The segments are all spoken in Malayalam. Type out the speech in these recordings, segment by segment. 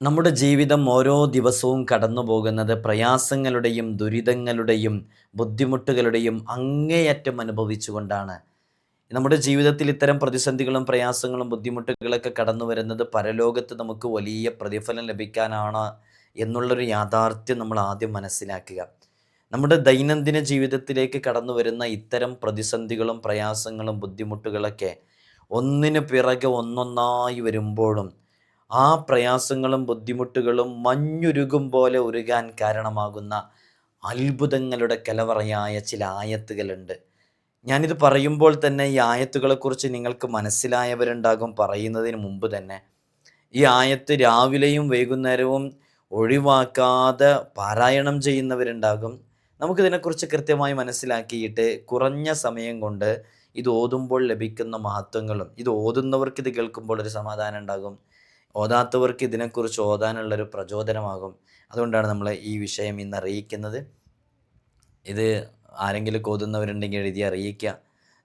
നമ്മുടെ ജീവിതം ഓരോ ദിവസവും കടന്നു പോകുന്നത് പ്രയാസങ്ങളുടെയും ദുരിതങ്ങളുടെയും ബുദ്ധിമുട്ടുകളുടെയും അങ്ങേയറ്റം അനുഭവിച്ചുകൊണ്ടാണ്. നമ്മുടെ ജീവിതത്തിൽ ഇത്തരം പ്രതിസന്ധികളും പ്രയാസങ്ങളും ബുദ്ധിമുട്ടുകളൊക്കെ കടന്നു വരുന്നത് പരലോകത്ത് നമുക്ക് വലിയ പ്രതിഫലം ലഭിക്കാനാണ് എന്നുള്ളൊരു യാഥാർത്ഥ്യം നമ്മൾ ആദ്യം മനസ്സിലാക്കുക. നമ്മുടെ ദൈനംദിന ജീവിതത്തിലേക്ക് കടന്നു വരുന്ന ഇത്തരം പ്രതിസന്ധികളും പ്രയാസങ്ങളും ബുദ്ധിമുട്ടുകളൊക്കെ ഒന്നിനു പിറകെ ഒന്നൊന്നായി വരുമ്പോഴും ആ പ്രയാസങ്ങളും ബുദ്ധിമുട്ടുകളും മഞ്ഞുരുകും പോലെ ഉരുകാൻ കാരണമാകുന്ന അത്ഭുതങ്ങളുടെ കലവറയായ ചില ആയത്തുകളുണ്ട്. ഞാനിത് പറയുമ്പോൾ തന്നെ ഈ ആയത്തുകളെക്കുറിച്ച് നിങ്ങൾക്ക് മനസ്സിലായവരുണ്ടാകും പറയുന്നതിന് മുമ്പ് തന്നെ. ഈ ആയത്ത് രാവിലെയും വൈകുന്നേരവും ഒഴിവാക്കാതെ പാരായണം ചെയ്യുന്നവരുണ്ടാകും. നമുക്കിതിനെക്കുറിച്ച് കൃത്യമായി മനസ്സിലാക്കിയിട്ട് കുറഞ്ഞ സമയം കൊണ്ട് ഇത് ഓതുമ്പോൾ ലഭിക്കുന്ന മഹത്വങ്ങളും ഇത് ഓതുന്നവർക്ക് ഇത് കേൾക്കുമ്പോൾ ഒരു സമാധാനം ഉണ്ടാകും. ഓതാത്തവർക്ക് ഇതിനെക്കുറിച്ച് ഓതാനുള്ളൊരു പ്രചോദനമാകും. അതുകൊണ്ടാണ് നമ്മൾ ഈ വിഷയം ഇന്ന് അറിയിക്കുന്നത്. ഇത് ആരെങ്കിലും ഓതുന്നവരുണ്ടെങ്കിൽ എഴുതി അറിയിക്കുക.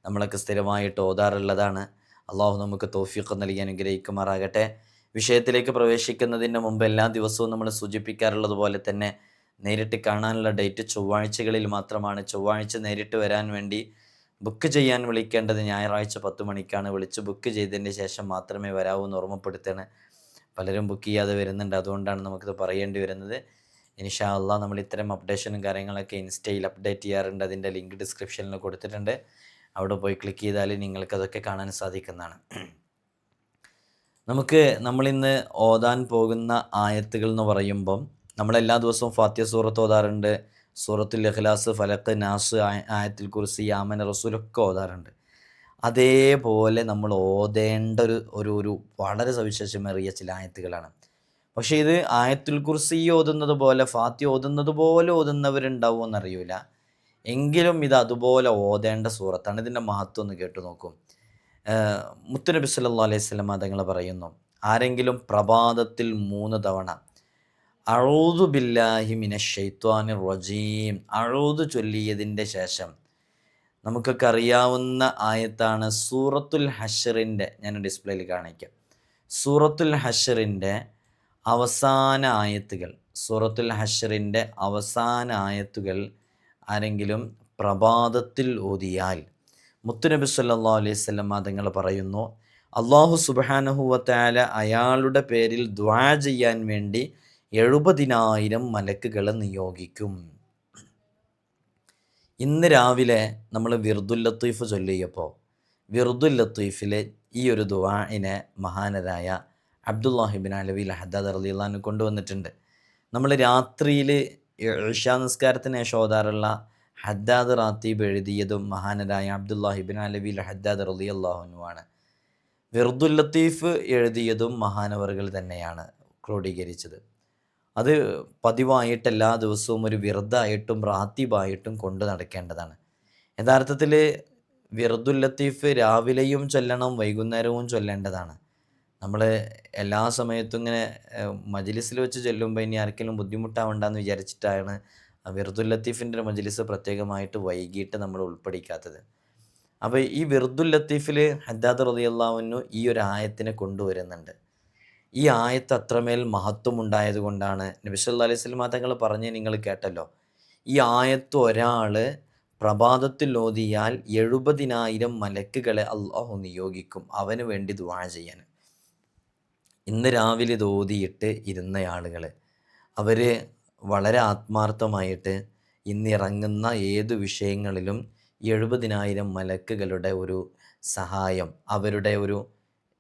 നമ്മളൊക്കെ സ്ഥിരമായിട്ട് ഓതാറുള്ളതാണ്. അള്ളാഹു നമുക്ക് തോഫിയൊക്കെ നൽകി അനുഗ്രഹിക്കുമാറാകട്ടെ. വിഷയത്തിലേക്ക് പ്രവേശിക്കുന്നതിന് മുമ്പ് എല്ലാ ദിവസവും നമ്മൾ സൂചിപ്പിക്കാറുള്ളത് പോലെ തന്നെ നേരിട്ട് കാണാനുള്ള ഡേറ്റ് ചൊവ്വാഴ്ചകളിൽ മാത്രമാണ്. ചൊവ്വാഴ്ച നേരിട്ട് വരാൻ വേണ്ടി ബുക്ക് ചെയ്യാൻ വിളിക്കേണ്ടത് ഞായറാഴ്ച പത്ത് മണിക്കാണ്. വിളിച്ച് ബുക്ക് ചെയ്തതിന് ശേഷം മാത്രമേ വരാവൂ എന്ന് ഓർമ്മപ്പെടുത്തണേ പലരും ബുക്ക് ചെയ്യാതെ വരുന്നുണ്ട്. അതുകൊണ്ടാണ് നമുക്കിത് പറയേണ്ടി വരുന്നത്. ഇൻഷാ അള്ളാ നമ്മൾ ഇത്തരം അപ്ഡേഷനും കാര്യങ്ങളൊക്കെ ഇൻസ്റ്റയിൽ അപ്ഡേറ്റ് ചെയ്യാറുണ്ട്. അതിന്റെ ലിങ്ക് ഡിസ്ക്രിപ്ഷനിൽ കൊടുത്തിട്ടുണ്ട്. അവിടെ പോയി ക്ലിക്ക് ചെയ്താൽ നിങ്ങൾക്കതൊക്കെ കാണാൻ സാധിക്കുന്നതാണ്. നമുക്ക് നമ്മളിന്ന് ഓതാൻ പോകുന്ന ആയത്തുകൾ എന്ന് പറയുമ്പം നമ്മളെല്ലാ ദിവസവും ഫാത്യ സൂറത്ത് ഓതാറുണ്ട്. സൂറത്തുൽ ഇഖ്ലാസ് ഫലക്ക് നാസ് ആയത്തിൽ കുറിച്ച് യാമൻ റസൂലൊക്കെ ഓതാറുണ്ട്. അതേപോലെ നമ്മൾ ഓതേണ്ട ഒരു ഒരു ഒരു വളരെ സവിശേഷമേറിയ ചില ആയത്തുകളാണ്. പക്ഷേ ഇത് ആയത്തുൽ കുർസി ഓതുന്നത് പോലെ ഫാത്തി ഓതുന്നത് പോലെ ഓതുന്നവരുണ്ടാവുമോ എന്നറിയില്ല എങ്കിലും ഇത് അതുപോലെ ഓതേണ്ട സൂറത്താണ്. ഇതിന്റെ മഹത്വം ഒന്ന് കേട്ടു നോക്കും. മുത്തുനബി സല്ലാ അലൈഹി സ്വലം തങ്ങൾ പറയുന്നു ആരെങ്കിലും പ്രഭാതത്തിൽ മൂന്ന് തവണ അഴൂതു ബില്ലാഹി മിന ഷെയ്ത്വാനി റജീം അഴൂതു ചൊല്ലിയതിന്റെ ശേഷം നമുക്കൊക്കെ അറിയാവുന്ന ആയത്താണ് സൂറത്തുൽ ഹഷറിന്റെ ഞാൻ ഡിസ്പ്ലേയിൽ കാണിക്കാം. സൂറത്തുൽ ഹഷറിന്റെ അവസാന ആയത്തുകൾ സൂറത്തുൽ ഹഷറിന്റെ അവസാന ആയത്തുകൾ ആരെങ്കിലും പ്രഭാതത്തിൽ ഓതിയാൽ മുത്തുനബി സല്ലാ അലൈഹി സ്വലം തങ്ങൾ പറയുന്നു അള്ളാഹു സുബാനഹുവത്താല അയാളുടെ പേരിൽ ദ്വാ ചെയ്യാൻ വേണ്ടി എഴുപതിനായിരം മലക്കുകളെ നിയോഗിക്കും. ഇന്ന് രാവിലെ നമ്മൾ വിർദുൽ ലത്തീഫ് ചൊല്ലിയപ്പോൾ വിർദുൽ ലത്തീഫിലെ ഈ ഒരു ദുവാഇനെ മഹാനരായ അബ്ദുല്ലാഹിബിൻ അലവി ഹദ്ദാദ് റലിള്ളാന് കൊണ്ടുവന്നിട്ടുണ്ട്. നമ്മൾ രാത്രിയിൽ ഇഷാ നിസ്കാരത്തിന് ശേഷം ഹദ്ദാദ് റാത്തീബ് എഴുതിയതും മഹാനരായ അബ്ദുല്ലാഹിബിൻ അലവി ഹദ്ദാദ് റലി അള്ളാഹുനുമാണ് വിർദുൽ ലത്തീഫ് എഴുതിയതും മഹാനവറുകൾ തന്നെയാണ് ക്രോഡീകരിച്ചത്. അത് പതിവായിട്ട് എല്ലാ ദിവസവും ഒരു വിറദായിട്ടും റാത്തീബായിട്ടും കൊണ്ട് നടക്കേണ്ടതാണ്. യഥാർത്ഥത്തിൽ വിറദുൽ ലത്തീഫ് രാവിലെയും ചൊല്ലണം വൈകുന്നേരവും ചൊല്ലേണ്ടതാണ്. നമ്മൾ എല്ലാ സമയത്തും ഇങ്ങനെ മജിലിസിൽ വെച്ച് ചൊല്ലുമ്പോൾ ഇനി ആർക്കെങ്കിലും ബുദ്ധിമുട്ടാവണ്ടെന്ന് വിചാരിച്ചിട്ടാണ് വിറുദുൽ ലത്തീഫിന്റെ ഒരു മജിലിസ് പ്രത്യേകമായിട്ട് വൈകിട്ട് നമ്മൾ ഉൾപ്പെടിക്കാത്തത്. അപ്പോൾ ഈ വിറുദുൽ ലത്തീഫിൽ ഹദ്ദാദ് റതിയല്ലാവുന്നു ഈ ഒരു ആയത്തിനെ കൊണ്ടുവരുന്നുണ്ട്. ഈ ആയത്ത് അത്രമേൽ മഹത്വം ഉണ്ടായതുകൊണ്ടാണ് നബിസല്ലാ അലൈഹി സ്വലമാ തങ്ങൾ പറഞ്ഞ് നിങ്ങൾ കേട്ടല്ലോ. ഈ ആയത്ത് ഒരാൾ പ്രഭാതത്തിൽ ഓതിയാൽ എഴുപതിനായിരം മലക്കുകളെ അള്ളാഹു നിയോഗിക്കും. അവന് വേണ്ടി ദുവാ ചെയ്യാൻ. ഇന്ന് രാവിലെ ഇത് ഓതിയിട്ട് ഇരുന്ന ആളുകൾ അവർ വളരെ ആത്മാർത്ഥമായിട്ട് ഇന്നിറങ്ങുന്ന ഏതു വിഷയങ്ങളിലും എഴുപതിനായിരം മലക്കുകളുടെ ഒരു സഹായം അവരുടെ ഒരു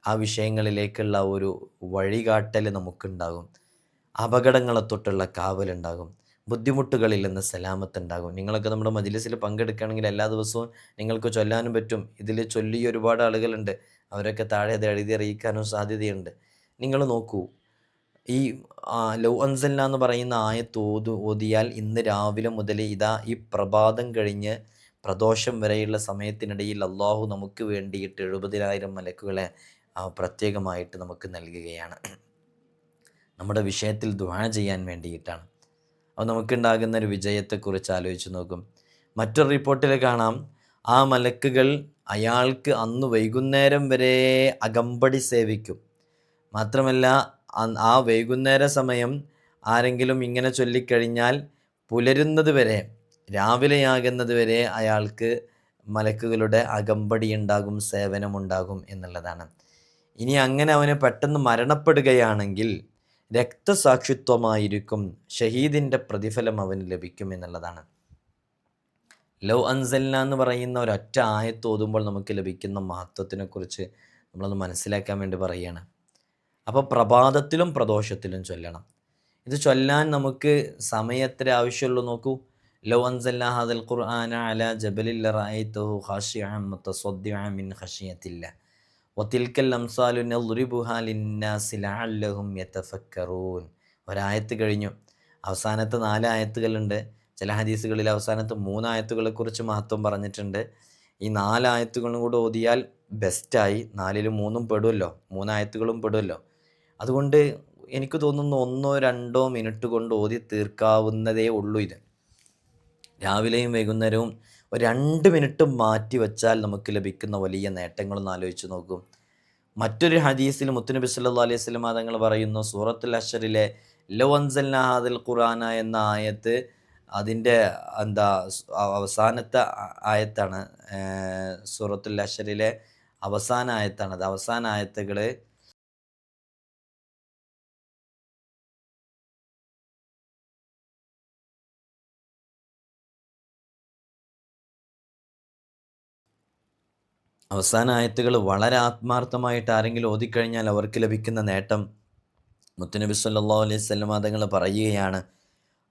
ആ വിഷയങ്ങളിലേക്കുള്ള ഒരു വഴികാട്ടൽ നമുക്കുണ്ടാകും. അപകടങ്ങളെ തൊട്ടുള്ള കാവലുണ്ടാകും. ബുദ്ധിമുട്ടുകളിൽ നിന്ന് സലാമത്തുണ്ടാകും. നിങ്ങളൊക്കെ നമ്മുടെ മജിലിസിൽ പങ്കെടുക്കുകയാണെങ്കിൽ എല്ലാ ദിവസവും നിങ്ങൾക്ക് ചൊല്ലാനും പറ്റും. ഇതിൽ ചൊല്ലി ഒരുപാട് ആളുകളുണ്ട്. അവരൊക്കെ താഴെ അത് എഴുതി അറിയിക്കാനും സാധ്യതയുണ്ട്. നിങ്ങൾ നോക്കൂ. ഈ ലൗ അൻസല്ല എന്ന് പറയുന്ന ആയത്ത് ഓതു ഓതിയാൽ ഇന്ന് രാവിലെ മുതൽ ഇതാ ഈ പ്രഭാതം കഴിഞ്ഞ് പ്രദോഷം വരെയുള്ള സമയത്തിനിടയിൽ അള്ളാഹു നമുക്ക് വേണ്ടിയിട്ട് എഴുപതിനായിരം മലക്കുകളെ പ്രത്യേകമായിട്ട് നമുക്ക് നൽകുകയാണ്. നമ്മുടെ വിഷയത്തിൽ ദുവാന ചെയ്യാൻ വേണ്ടിയിട്ടാണ്. അപ്പോൾ നമുക്കുണ്ടാകുന്ന ഒരു വിജയത്തെക്കുറിച്ച് ആലോചിച്ച് നോക്കും. മറ്റൊരു റിപ്പോർട്ടിൽ കാണാം. ആ മലക്കുകൾ അയാൾക്ക് അന്ന് വൈകുന്നേരം വരെ അകമ്പടി സേവിക്കും. മാത്രമല്ല ആ വൈകുന്നേര സമയം ആരെങ്കിലും ഇങ്ങനെ ചൊല്ലിക്കഴിഞ്ഞാൽ പുലരുന്നത് വരെ രാവിലെയാകുന്നത് വരെ അയാൾക്ക് മലക്കുകളുടെ അകമ്പടി ഉണ്ടാകും സേവനമുണ്ടാകും എന്നുള്ളതാണ്. ഇനി അങ്ങനെ അവന് പെട്ടെന്ന് മരണപ്പെടുകയാണെങ്കിൽ രക്തസാക്ഷിത്വമായിരിക്കും ഷഹീദിന്റെ പ്രതിഫലം അവന് ലഭിക്കും എന്നുള്ളതാണ്. ലോ അൻസല്ല എന്ന് പറയുന്ന ഒരൊറ്റ ആയത്ത് ഓതുമ്പോൾ നമുക്ക് ലഭിക്കുന്ന മഹത്വത്തിനെക്കുറിച്ച് നമ്മളൊന്ന് മനസ്സിലാക്കാൻ വേണ്ടി പറയുകയാണ്. അപ്പോൾ പ്രഭാതത്തിലും പ്രദോഷത്തിലും ചൊല്ലണം. ഇത് ചൊല്ലാൻ നമുക്ക് സമയത്തിന് ആവശ്യമുള്ളൂ നോക്കൂ. ലോ അൻസല്ല ഹാദൽ ഖുർആന അല ജബലിൽ റായിത്തഹു ഖാഷിഅൻ മുത്തസദ്ദിഅൻ മിൻ ഖഷിയത്തില്ല. വത്തിൽക്കൽ അംസാലു നദ്രിബുഹാ ലിന്നാസി ലഅല്ലഹും യതഫക്കറൂൻ ഒരായത്ത് കഴിഞ്ഞു. അവസാനത്തെ നാല് ആയത്തുകളുണ്ട് ചില ഹദീസുകളിൽ അവസാനത്തെ മൂന്നായത്തുകളെക്കുറിച്ച് മഹത്വം പറഞ്ഞിട്ടുണ്ട്. ഈ നാലായത്തുകളും കൂടെ ഓതിയാൽ ബെസ്റ്റായി. നാലിൽ മൂന്നും പെടുമല്ലോ മൂന്നായത്തുകളും പെടുമല്ലോ അതുകൊണ്ട് എനിക്ക് തോന്നുന്നു ഒന്നോ രണ്ടോ മിനിറ്റ് കൊണ്ട് ഓതി തീർക്കാവുന്നതേ ഉള്ളൂ ഇത്. രാവിലെയും വൈകുന്നേരവും രണ്ട് മിനിറ്റ് മാറ്റി വെച്ചാൽ നമുക്ക് ലഭിക്കുന്ന വലിയ നേട്ടങ്ങളൊന്ന് ആലോചിച്ച് നോക്കും. മറ്റൊരു ഹദീസിൽ മുത്തുനബി സല്ലു അലൈഹി സ്വലം തങ്ങൾ പറയുന്നു സൂറത്തുൽ അഷറിലെ ലോ അൻസൽ ഖുറാന എന്ന ആയത്ത് അതിന്റെ എന്താ അവസാനത്തെ ആയത്താണ് സൂറത്തുൽ അഷറിലെ അവസാന ആയത്താണ്. അത് അവസാന ആയത്തുകൾ അവസാന ആയത്തുകൾ വളരെ ആത്മാർത്ഥമായിട്ട് ആരെങ്കിലും ഓതിക്കഴിഞ്ഞാൽ അവർക്ക് ലഭിക്കുന്ന നേട്ടം മുത്തുനബി സല്ലാ അലൈഹി സ്വലം തങ്ങൾ പറയുകയാണ്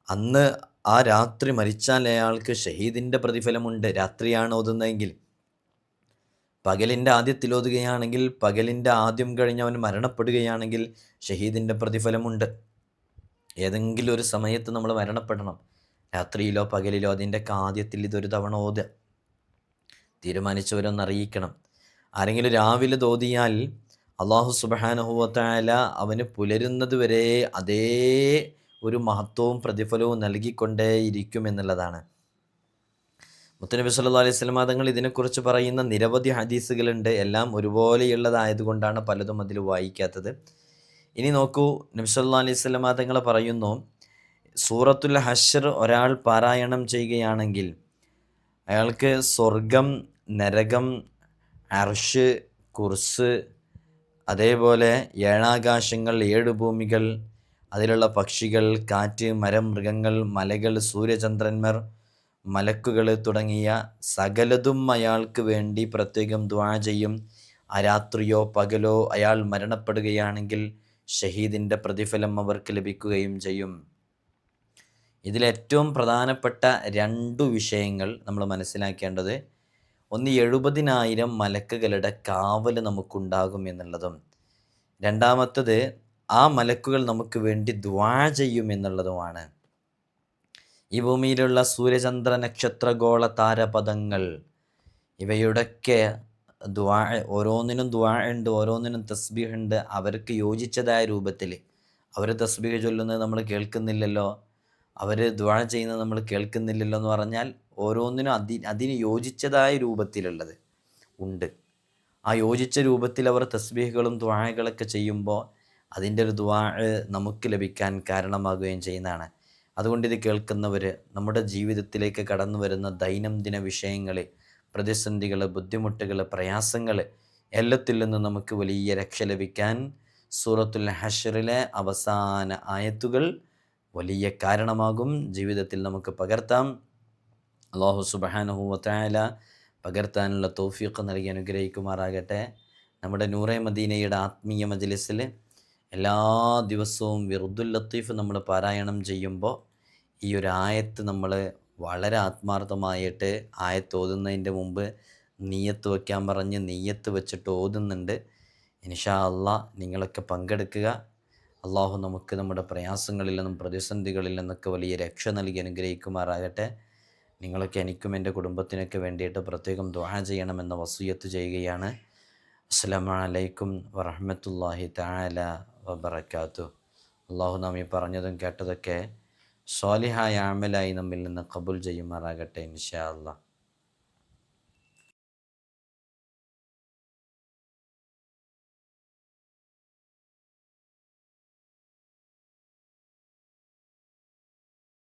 അന്ന് ആ രാത്രി മരിച്ചാൽ അയാൾക്ക് ഷഹീദിന്റെ പ്രതിഫലമുണ്ട്. രാത്രിയാണ് ഓതുന്നതെങ്കിൽ പകലിന്റെ ആദ്യത്തിൽ ഓതുകയാണെങ്കിൽ പകലിന്റെ ആദ്യം കഴിഞ്ഞ് അവൻ മരണപ്പെടുകയാണെങ്കിൽ ഷഹീദിന്റെ പ്രതിഫലമുണ്ട്. ഏതെങ്കിലും ഒരു സമയത്ത് നമ്മൾ മരണപ്പെടണം. രാത്രിയിലോ പകലിലോ അതിന്റെ ആദ്യത്തിൽ ഇതൊരു തവണ ഓതുക. തീരുമാനിച്ചവരൊന്ന് അറിയിക്കണം. ആരെങ്കിലും രാവിലെ തോതിയാൽ അള്ളാഹു സുബാനഹുവത്തായ അവന് പുലരുന്നത് വരെ അതേ ഒരു മഹത്വവും പ്രതിഫലവും നൽകിക്കൊണ്ടേയിരിക്കും എന്നുള്ളതാണ്. മുത്തനബി സല്ലാ അലൈഹി സ്വലമാ തങ്ങൾ ഇതിനെക്കുറിച്ച് പറയുന്ന നിരവധി ഹദീസുകളുണ്ട്. എല്ലാം ഒരുപോലെയുള്ളതായതുകൊണ്ടാണ് പലതും അതിൽ വായിക്കാത്തത്. ഇനി നോക്കൂ നബി നബ്സല്ലാ അലൈഹി സ്വലമാ തങ്ങൾ പറയുന്നു സൂറത്തുൽ ഹഷർ ഒരാൾ പാരായണം ചെയ്യുകയാണെങ്കിൽ അയാൾക്ക് സ്വർഗം നരകം അർഷ് കുർസ് അതേപോലെ ഏഴാകാശങ്ങൾ ഏഴ് ഭൂമികൾ അതിലുള്ള പക്ഷികൾ കാറ്റ് മരം മൃഗങ്ങൾ മലകൾ സൂര്യചന്ദ്രന്മാർ മലക്കുകൾ തുടങ്ങിയ സകലതും അയാൾക്ക് വേണ്ടി പ്രത്യേകം ദ്വാ ചെയ്യും. ആ രാത്രിയോ പകലോ അയാൾ മരണപ്പെടുകയാണെങ്കിൽ ഷഹീദിന്റെ പ്രതിഫലം അവർക്ക് ലഭിക്കുകയും ചെയ്യും. ഇതിലേറ്റവും പ്രധാനപ്പെട്ട രണ്ടു വിഷയങ്ങൾ നമ്മൾ മനസ്സിലാക്കേണ്ടത് ഒന്ന് എഴുപതിനായിരം മലക്കുകളുടെ കാവൽ നമുക്കുണ്ടാകും എന്നുള്ളതും രണ്ടാമത്തത് ആ മലക്കുകൾ നമുക്ക് വേണ്ടി ദ്വാ ചെയ്യും എന്നുള്ളതുമാണ്. ഈ ഭൂമിയിലുള്ള സൂര്യചന്ദ്ര നക്ഷത്രഗോള താരപഥങ്ങൾ ഇവയുടെയൊക്കെ ദ്വാ ഓരോന്നിനും ദ്വാ ഉണ്ട് ഓരോന്നിനും തസ്ബീഹ് ഉണ്ട്. അവർക്ക് യോജിച്ചതായ രൂപത്തിൽ. അവർ തസ്ബീഹ് ചൊല്ലുന്നത് നമ്മൾ കേൾക്കുന്നില്ലല്ലോ. അവർ ദ്വാ ചെയ്യുന്നത് നമ്മൾ കേൾക്കുന്നില്ലല്ലോ എന്ന് പറഞ്ഞാൽ ഓരോന്നിനും അതി അതിന് യോജിച്ചതായ രൂപത്തിലുള്ളത് ഉണ്ട്. ആ യോജിച്ച രൂപത്തിൽ അവർ തസ്ബീഹുകളും ദ്വാഴകളൊക്കെ ചെയ്യുമ്പോൾ അതിന്റെ ഒരു ദ്വാ നമുക്ക് ലഭിക്കാൻ കാരണമാകുകയും ചെയ്യുന്നതാണ്. അതുകൊണ്ട് ഇത് കേൾക്കുന്നവർ നമ്മുടെ ജീവിതത്തിലേക്ക് കടന്നു വരുന്ന ദൈനംദിന വിഷയങ്ങൾ പ്രതിസന്ധികൾ ബുദ്ധിമുട്ടുകൾ പ്രയാസങ്ങൾ എല്ലാത്തിൽ നിന്ന് നമുക്ക് വലിയ രക്ഷ ലഭിക്കാൻ സൂറത്തുൽ ഹഷറിലെ അവസാന ആയത്തുകൾ വലിയ കാരണമാകും. ജീവിതത്തിൽ നമുക്ക് പകർത്താം. അള്ളാഹു സുബഹാനഹുവത്തായ പകർത്താനുള്ള തോഫിയൊക്കെ നൽകി അനുഗ്രഹിക്കുമാറാകട്ടെ. നമ്മുടെ നൂറെ മദീനയുടെ ആത്മീയ മജലിസിൽ എല്ലാ ദിവസവും വിറുദുൽ ലത്തീഫ് നമ്മൾ പാരായണം ചെയ്യുമ്പോൾ ഈ ഒരു ആയത്ത് നമ്മൾ വളരെ ആത്മാർത്ഥമായിട്ട് ആയത്ത് ഓതുന്നതിന്റെ മുമ്പ് നീയത്ത് വയ്ക്കാൻ പറഞ്ഞ് നീയത്ത് വെച്ചിട്ട് ഓതുന്നുണ്ട്. ഇൻഷാ അള്ളാ നിങ്ങളൊക്കെ പങ്കെടുക്കുക. അള്ളാഹു നമുക്ക് നമ്മുടെ പ്രയാസങ്ങളിൽ നിന്നും പ്രതിസന്ധികളിൽ നിന്നൊക്കെ വലിയ രക്ഷ നൽകി അനുഗ്രഹിക്കുമാറാകട്ടെ. നിങ്ങളൊക്കെ എനിക്കും എന്റെ കുടുംബത്തിനൊക്കെ വേണ്ടിയിട്ട് പ്രത്യേകം ദ്വാ ചെയ്യണമെന്ന വസൂയത്ത് ചെയ്യുകയാണ്. അസ്സലാമലൈക്കും വറഹമത്തല്ലാഹി താല വബർക്കാത്തു അള്ളാഹു നാം ഈ പറഞ്ഞതും കേട്ടതൊക്കെ സ്വാലിഹായ ആമലായി നമ്മിൽ നിന്ന് കബുൽ ചെയ്യുമാറാകട്ടെ ഇൻഷാ അള്ളാഹ്.